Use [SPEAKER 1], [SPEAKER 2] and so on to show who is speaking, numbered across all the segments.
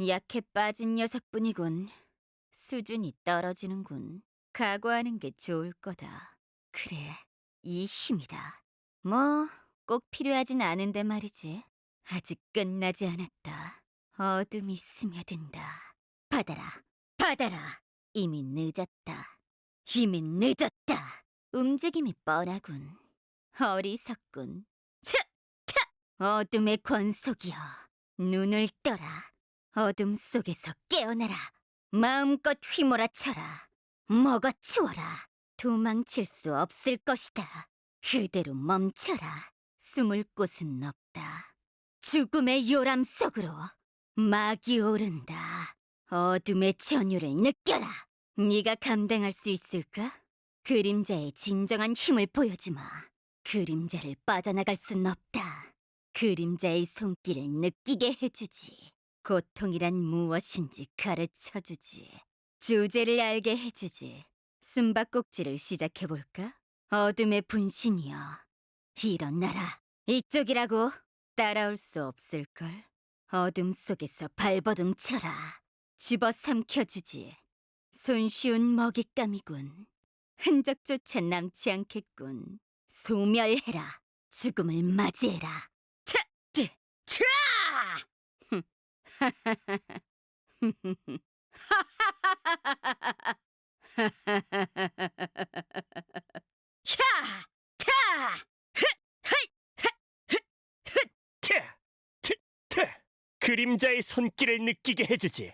[SPEAKER 1] 약해 빠진 녀석뿐이군. 수준이 떨어지는군. 각오하는 게 좋을 거다. 그래, 이 힘이다. 뭐, 꼭 필요하진 않은데 말이지. 아직 끝나지 않았다. 어둠이 스며든다. 받아라, 받아라. 이미 늦었다. 이미 늦었다. 움직임이 뻔하군. 어리석군. 차! 차! 어둠의 권속이여. 눈을 떠라. 어둠 속에서 깨어나라. 마음껏 휘몰아쳐라. 먹어치워라. 도망칠 수 없을 것이다. 그대로 멈춰라. 숨을 곳은 없다. 죽음의 요람 속으로 막이 오른다. 어둠의 전율을 느껴라. 네가 감당할 수 있을까? 그림자의 진정한 힘을 보여주마. 그림자를 빠져나갈 순 없다. 그림자의 손길을 느끼게 해주지. 고통이란 무엇인지 가르쳐주지. 주제를 알게 해주지. 숨바꼭질을 시작해볼까? 어둠의 분신이여. 일어나라. 이쪽이라고. 따라올 수 없을걸. 어둠 속에서 발버둥 쳐라. 집어삼켜주지. 손쉬운 먹잇감이군. 흔적조차 남지 않겠군. 소멸해라. 죽음을 맞이해라. 차! 차! 차! 야! 타!
[SPEAKER 2] 태! 태! 태! 그림자의 손길을 느끼게 해주지.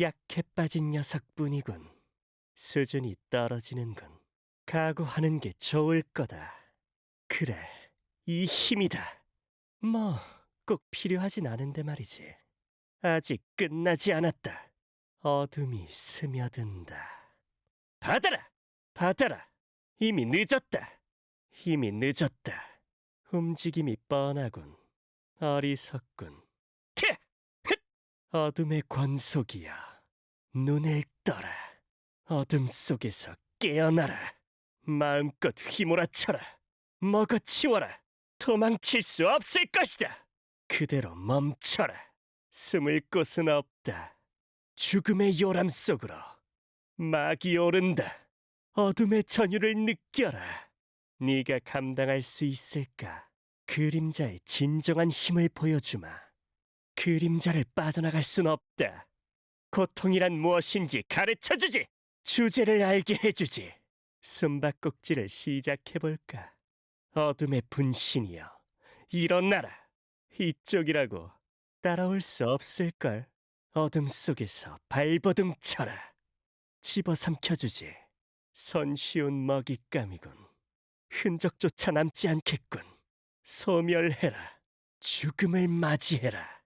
[SPEAKER 2] 약해 빠진 녀석뿐이군. 수준이 떨어지는군. 각오하는 게 좋을 거다. 그래, 이 힘이다. 뭐, 꼭 필요하진 않은데 말이지. 아직 끝나지 않았다. 어둠이 스며든다. 받아라! 받아라! 이미 늦었다. 이미 늦었다. 움직임이 뻔하군. 어리석군. 태! 흣! 어둠의 권속이야. 눈을 떠라. 어둠 속에서 깨어나라. 마음껏 휘몰아쳐라. 먹어치워라. 도망칠 수 없을 것이다. 그대로 멈춰라. 숨을 곳은 없다. 죽음의 요람 속으로 막이 오른다. 어둠의 전율을 느껴라. 네가 감당할 수 있을까? 그림자의 진정한 힘을 보여주마. 그림자를 빠져나갈 순 없다. 고통이란 무엇인지 가르쳐주지. 주제를 알게 해주지. 숨바꼭질을 시작해볼까? 어둠의 분신이여, 일어나라. 이쪽이라고 따라올 수 없을걸. 어둠 속에서 발버둥 쳐라. 집어삼켜주지. 손쉬운 먹잇감이군. 흔적조차 남지 않겠군. 소멸해라. 죽음을 맞이해라.